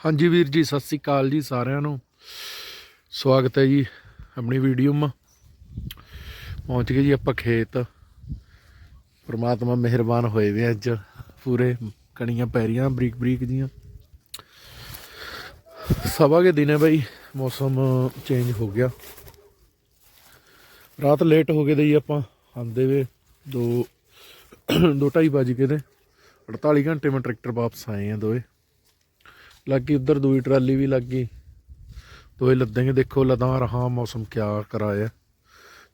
ਹਾਂਜੀ ਵੀਰ ਜੀ, ਸਤਿ ਸ੍ਰੀ ਅਕਾਲ ਜੀ ਸਾਰਿਆਂ ਨੂੰ। ਸਵਾਗਤ ਹੈ ਜੀ ਆਪਣੀ ਵੀਡੀਓ ਮਾ। ਪਹੁੰਚ ਗਏ ਜੀ ਆਪਾਂ ਖੇਤ। ਪ੍ਰਮਾਤਮਾ ਮਿਹਰਬਾਨ ਹੋਏ ਵੇ ਅੱਜ। ਪੂਰੇ ਕਣੀਆਂ ਪੈ ਰਹੀਆਂ ਬਰੀਕ ਬਰੀਕ ਜੀਆਂ। ਸਵਾ ਕੇ ਦਿਨ ਹੈ ਬਾਈ ਮੌਸਮ ਚੇਂਜ ਹੋ ਗਿਆ। ਰਾਤ ਲੇਟ ਹੋ ਗਏ ਦੇ ਜੀ ਆਪਾਂ ਆਂਦੇ ਵੇ 2 2:30 ਵਜ ਕੇ ਦੇ 48 ਘੰਟੇ ਮੈਂ ਟਰੈਕਟਰ ਵਾਪਸ ਆਏ ਆ ਦੋਏ ਲੱਗੀ ਉਧਰ, ਦੂਈ ਟਰਾਲੀ ਵੀ ਲੱਗੀ ਦੋਏ ਲੱਦਾਂਗੇ ਦੇਖੋ ਲਦਾਂ ਰਹਾ ਮੌਸਮ ਕਿਆ ਕਰਾਇਆ।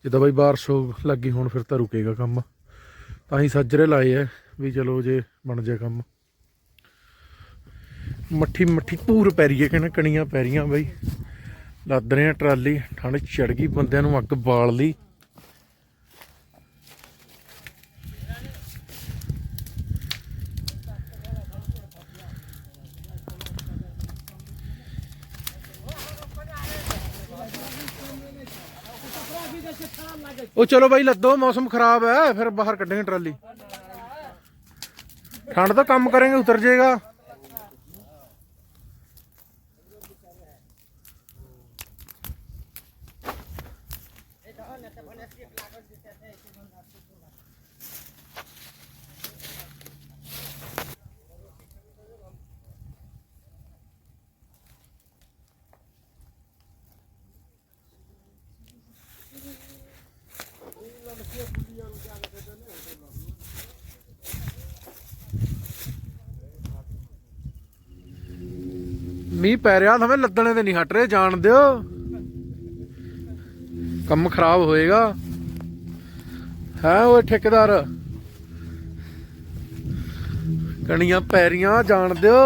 ਜਿੱਦਾਂ ਬਾਈ ਬਾਰਿਸ਼ ਹੋ ਲੱਗੀ ਹੁਣ ਫਿਰ ਤਾਂ ਰੁਕੇਗਾ ਕੰਮ। ਤਾਂ ਹੀ ਸੱਜਰੇ ਲਾਏ ਐ, ਵੀ ਚਲੋ ਜੇ ਬਣ ਜਾ ਕੰਮ। ਮੱਠੀ ਮੱਠੀ ਪੂਰ ਪੈ ਰਹੀ ਹੈ ਕਹਿੰਦਾ ਕਣੀਆਂ ਪੈ ਰਹੀਆਂ ਬਾਈ। ਲੱਦ ਰਹੇ ਆ ਟਰਾਲੀ, ਠੰਡ ਚੜ ਗਈ, ਬੰਦਿਆਂ ਨੂੰ ਅੱਗ ਬਾਲ ਲਈ। ਉਹ ਚਲੋ ਬਾਈ ਲੱਦੋ, ਮੌਸਮ ਖਰਾਬ ਹੈ, ਫਿਰ ਬਾਹਰ ਕੱਢਾਂਗੇ ਟਰਾਲੀ। ਠੰਡ ਤਾਂ ਕੰਮ ਕਰਾਂਗੇ, ਉਤਰ ਜਾਏਗਾ। ਮੀਂਹ ਪੈ ਰਿਹਾ ਸਮੇਂ ਲੱਦਣੇ ਤੇ ਨਹੀਂ ਹਟ ਰਹੇ ਜਾਣ ਦਿਓ। ਕੰਮ ਖਰਾਬ ਹੋਏਗਾ। ਹੈ ਉਹ ਠੇਕੇਦਾਰ? ਕਣੀਆਂ ਪੈ ਰੀਆਂ ਜਾਣ ਦਿਓ।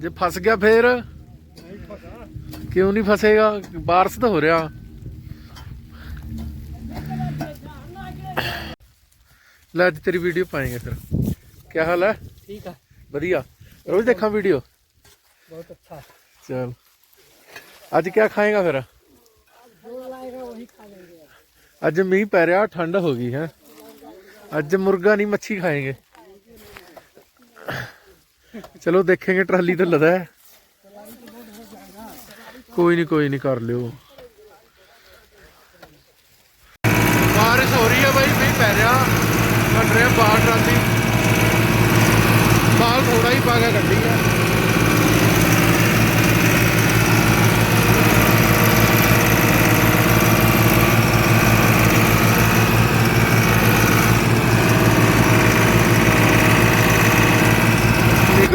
ਜੇ ਫਸ ਗਿਆ ਫੇਰ? ਕਿਉਂ ਨਹੀਂ ਫਸੇਗਾ? ਬਾਰਸ ਤਾਂ ਹੋ ਰਿਹਾ। ਲੈ ਤੇਰੀ ਵੀਡੀਓ ਪਾਏਗਾ ਫਿਰ। ਕੀ ਹਾਲ ਹੈ? ਠੀਕ ਆ। ਵਧੀਆ। ਰੋਜ਼ ਦੇਖਾਂ ਵੀਡੀਓ? बहुत अच्छा चल ਅੱਜ ਕੀ ਖਾਏਗਾ ਫਿਰ? ਅੱਜ ਮੀਂਹ ਪੈ ਰਿਹਾ ਠੰਡ ਹੋ ਗਈ ਹੈ। ਅੱਜ ਮੁਰਗਾ ਨਹੀਂ ਮੱਛੀ ਖਾਏਗੇ। ਚਲੋ ਦੇਖेंगे ਟਰਾਲੀ ਤੇ ਲਦਾ ਕੋਈ ਨਹੀਂ ਕੋਈ ਨਹੀਂ ਕਰ ਲਿਓ। ਬਾਰਿਸ਼ ਹੋ ਰਹੀ ਹੈ ਬਾਈ ਮੀਂਹ ਪੈ ਰਿਹਾ। ਕੱਢ ਰਿਹਾ ਬਾਹਰ ਟਰਾਲੀ। ਬਾਲ ਥੋੜਾ ਹੀ ਪਾ ਕੇ ਕੱਢੀ ਹੈ।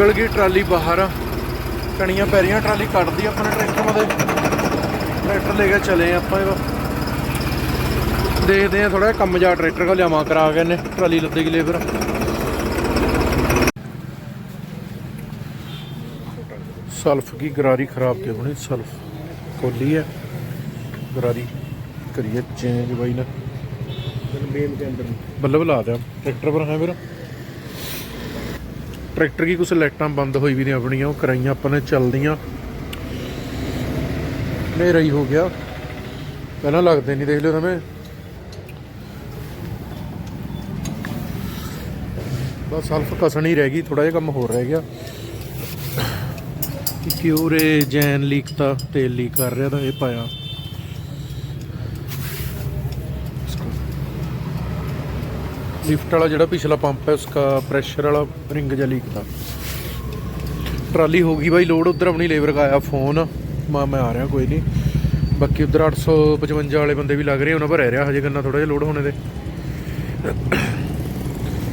ਨਿਕਲ ਗਈ ਟਰਾਲੀ ਬਾਹਰ। ਕਣੀਆਂ ਪੈ ਰਹੀਆਂ ਟਰਾਲੀ ਕੱਢਦੀ ਆਪਣੇ ਟਰੈਕਟਰ ਦੇ ਟਰੈਕਟਰ ਲੈ ਕੇ ਚਲੇ ਆਪਾਂ ਦੇਖਦੇ ਆ ਥੋੜਾ ਕੰਮ ਜਾ ਟਰੈਕਟਰ ਕੋ ਲਿਆਵਾਂ ਕਰਾ ਕੇ ਨੇ ਟਰਾਲੀ ਲੱਦੇ ਗਲੇ ਫਿਰ। ਸਲਫ ਕੀ ਗਰਾਰੀ ਖਰਾਬ ਤੇ ਹੋਣੀ ਸਲਫ ਕੋਲੀ ਹੈ। ਗਰਾਰੀ ਕਰੀਏ ਚੇਂਜ ਬਾਈ ਨਾ। ਬਲਬ ਲਾ ਦਿਆ ਟਰੈਕਟਰ ਪਰ ਹੈ ਮੇਰਾ ਟਰੈਕਟਰ ਕੀ ਕੁਛ ਲਾਈਟਾਂ ਬੰਦ ਹੋਈ ਵੀ ਨੇ ਆਪਣੀਆਂ, ਉਹ ਕਰਾਈਆਂ ਆਪਾਂ ਨੇ, ਚੱਲਦੀਆਂ। ਹਨੇਰਾ ਹੀ ਹੋ ਗਿਆ। ਪਹਿਲਾਂ ਲੱਗਦੇ ਨਹੀਂ, ਦੇਖ ਲਿਓ ਸਮੇਂ ਬਸ ਸਲਫ ਕਸਣੀ ਰਹਿ ਗਈ ਥੋੜਾ ਜਿਹਾ ਕੰਮ ਹੋਰ ਰਹਿ ਗਿਆ। ਕਿਉਂ ਰੇ ਜੈਨ ਲੀਕ ਤਾਂ ਤੇਲ ਲੀਕ ਕਰ ਰਿਹਾ ਤਾਂ ਇਹ ਪਾਇਆ। ਲਿਫਟ ਵਾਲਾ ਜਿਹੜਾ ਪਿਛਲਾ ਪੰਪ ਹੈ, ਉਸਕਾ ਪ੍ਰੈਸ਼ਰ ਵਾਲਾ ਰਿੰਗ ਜਾਂ ਲੀਕ ਦਾ ਟਰਾਲੀ ਹੋ ਗਈ ਬਾਈ ਲੋਡ ਉਧਰ ਆਪਣੀ ਲੇਬਰ ਦਾ ਫੋਨ ਮਾ ਮੈਂ ਆ ਰਿਹਾ, ਕੋਈ ਨਹੀਂ ਬਾਕੀ ਉਧਰ 855 ਵਾਲੇ ਬੰਦੇ ਵੀ ਲੱਗ ਰਹੇ, ਉਹਨਾਂ ਪਰ ਰਹਿ ਰਿਹਾ ਹਜੇ ਗੰਨਾ ਥੋੜਾ ਜਿਹਾ ਲੋਡ ਹੋਣੇ ਦੇ।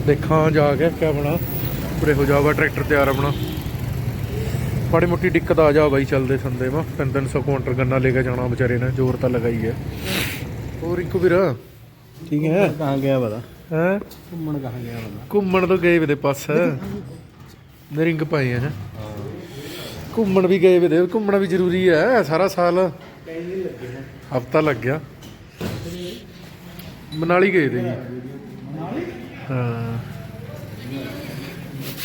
ਦੇਖਾਂ ਜਾ ਕੇ ਕਿਆ ਬਣਾ। ਪਰੇ ਹੋ ਜਾਵਾ ਟਰੈਕਟਰ ਤਿਆਰ ਆਪਣਾ। ਮਾੜੀ ਮੋਟੀ ਦਿੱਕਤ ਆ ਜਾ ਬਾਈ, ਚੱਲਦੇ ਸੰਦੇ ਮਾ 300 ਕੁਇੰਟਲ ਗੰਨਾ ਲੈ ਕੇ ਜਾਣਾ ਵਿਚਾਰੇ ਨੇ, ਜ਼ੋਰ ਤਾਂ ਲਗਾਈ ਹੈ। ਹੋਰ ਇੱਕ ਵੀਰਾ ਠੀਕ ਹੈ। ਕਹਾਂ ਗਿਆ ਪਤਾ ਹੈ? ਘੁੰਮਣ ਕਹਾਂ ਗਿਆ ਪਤਾ ਘੁੰਮਣ ਤੋਂ ਗਏ ਵੇ ਪਾਸ ਨਰਿੰਗ ਪਾਏ ਹੈ ਘੁੰਮਣ ਵੀ ਗਏ ਵੇ ਘੁੰਮਣਾ ਵੀ ਜ਼ਰੂਰੀ ਹੈ ਸਾਰਾ ਸਾਲ। ਹਫਤਾ ਲੱਗ ਗਿਆ। ਮਨਾਲੀ ਗਏ ਤੇ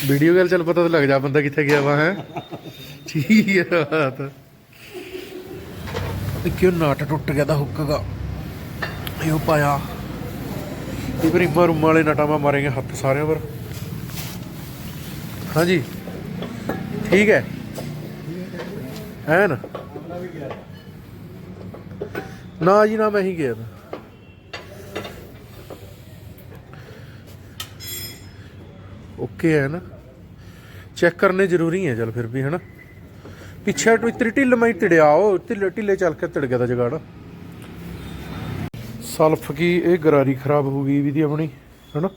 ਵੀਡੀਓ ਗੱਲ ਚੱਲ ਪਤਾ ਤਾਂ ਲੱਗ ਜਾ ਬੰਦਾ ਕਿੱਥੇ ਗਿਆ ਵਾ ਹੈ। ਠੀਕ ਹੈ ਬਾਤ। ਕਿਉਂ ਨਾਟ ਟੁੱਟ ਗਿਆ ਦਾ ਹੁੱਕ ਇਹੋ ਪਾਇਆ। ਇਹ ਫਿਰ ਇੰਮਾ ਰੁੰਮਾਂ ਵਾਲੇ ਨਟਾਂ ਮਾ ਮਾਰੇਗੇ ਹੱਥ ਸਾਰਿਆਂ ਪਰ। ਹਾਂਜੀ। ਠੀਕ ਹੈ। ਹੈ ਨਾ ਨਾ ਜੀ, ਨਾ ਮੈਂ ਹੀ ਗਿਆ ਓਕੇ ਹੈ ਨਾ ਚੈੱਕ ਕਰਨੇ ਜ਼ਰੂਰੀ ਹੈ, ਚਲ ਫਿਰ ਵੀ, ਹਨਾ। ਪਿੱਛੇ ਟੂ ਢਿੱਲ ਮੈਂ ਤੜਿਆ, ਉਹ ਢਿੱਲੇ ਢਿੱਲੇ ਚੱਲ ਕੇ ਤੜ ਗਿਆ ਦਾ ਜਗਾੜ। ਸਲਫ ਕੀ ਇਹ ਗਰਾਰੀ ਖਰਾਬ ਹੋ ਗਈ ਵੀ ਦੀ ਆਪਣੀ ਹੈਨਾ?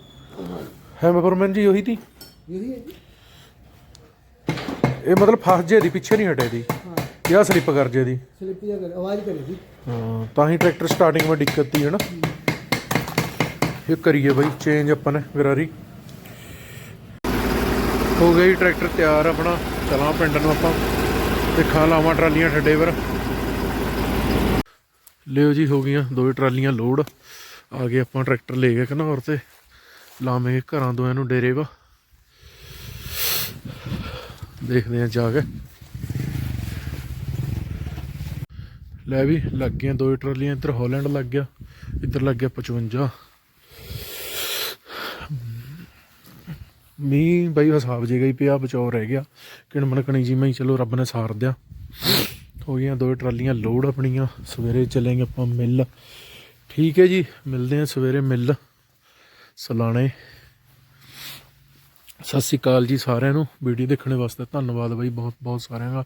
ਹੈਮਪਰਮਨ ਜੀ ਉਹੀ ਤੀ? ਇਹ ਮਤਲਬ ਫਸ ਜੇ ਦੀ ਪਿੱਛੇ ਨਹੀਂ ਹਟੇ ਦੀ। ਹਾਂ। ਜਾਂ ਕਰ ਜੇ ਦੀ। ਸਲਿੱਪ ਜਿਹਾ ਕਰ ਆਵਾਜ਼ ਕਰੇ ਜੀ। ਹਾਂ ਤਾਂ ਹੀ ਟਰੈਕਟਰ ਸਟਾਰਟਿੰਗ ਵਿੱਚ ਦਿੱਕਤ ਤੀ ਹੈਨਾ? ਇਹ ਕਰੀਏ ਬਾਈ ਚੇਂਜ ਆਪਾਂ ਨੇ ਗਰਾਰੀ। ਹੋ ਗਈ ਟਰੈਕਟਰ ਤਿਆਰ ਆਪਣਾ। ਚਲਾ ਪਿੰਡ ਨੂੰ ਆਪਾਂ। ਤੇ ਖਾ ਲਾਵਾਂ ਟਰਾਲੀਆਂ ਠੱਡੇ ਪਰ। ਲਿਓ ਜੀ, ਹੋ ਗਈਆਂ ਦੋ ਟਰਾਲੀਆਂ ਲੋਡ। ਆ ਗਏ ਆਪਾਂ ਟਰੈਕਟਰ ਲੈ ਗਏ ਘਨੌਰ ਤੇ। ਲਾਵੇਂ ਘਰਾਂ ਦੋਆਂ ਨੂੰ ਡੇਰੇ ਵਾ। ਦੇਖਦੇ ਆ ਜਾ ਕੇ। ਲੈ ਵੀ, ਲੱਗ ਗਈਆਂ ਦੋ ਟਰਾਲੀਆਂ, ਇੱਧਰ ਹਾਲੈਂਡ ਲੱਗ ਗਿਆ, ਇੱਧਰ ਲੱਗ ਗਿਆ 55 ਮੀਂਹ ਬਾਈ ਹਸਾਬ ਜੇ ਗਈ ਪਿਆ ਬਚਾਓ ਰਹਿ ਗਿਆ। ਕਿਣ ਮਨਕਣੀ ਜੀ ਮੈਂ ਚਲੋ ਰੱਬ ਨੇ ਸਾਰ ਦਿਆ। ਹੋ ਗਈਆਂ, ਦੋ ਟਰਾਲੀਆਂ ਲੋਡ ਆਪਣੀਆਂ, ਸਵੇਰੇ ਚੱਲਾਂਗੇ ਆਪਾਂ ਮਿੱਲ। ਠੀਕ ਹੈ ਜੀ, ਮਿਲਦੇ ਹਾਂ ਸਵੇਰੇ ਮਿੱਲ। ਸਲਾਣੇ। ਸਤਿ ਸ਼੍ਰੀ ਅਕਾਲ ਜੀ ਸਾਰਿਆਂ ਨੂੰ, ਵੀਡੀਓ ਦੇਖਣ ਵਾਸਤੇ ਧੰਨਵਾਦ ਬਾਈ ਬਹੁਤ ਬਹੁਤ ਸਾਰਿਆਂ ਦਾ।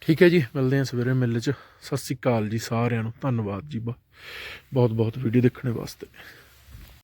ਠੀਕ ਹੈ ਜੀ, ਮਿਲਦੇ ਹਾਂ ਸਵੇਰੇ ਮਿੱਲ 'ਚ। ਸਤਿ ਸ਼੍ਰੀ ਅਕਾਲ ਜੀ ਸਾਰਿਆਂ ਨੂੰ, ਧੰਨਵਾਦ ਜੀ ਬਹੁਤ ਬਹੁਤ ਵੀਡੀਓ ਦੇਖਣ ਵਾਸਤੇ।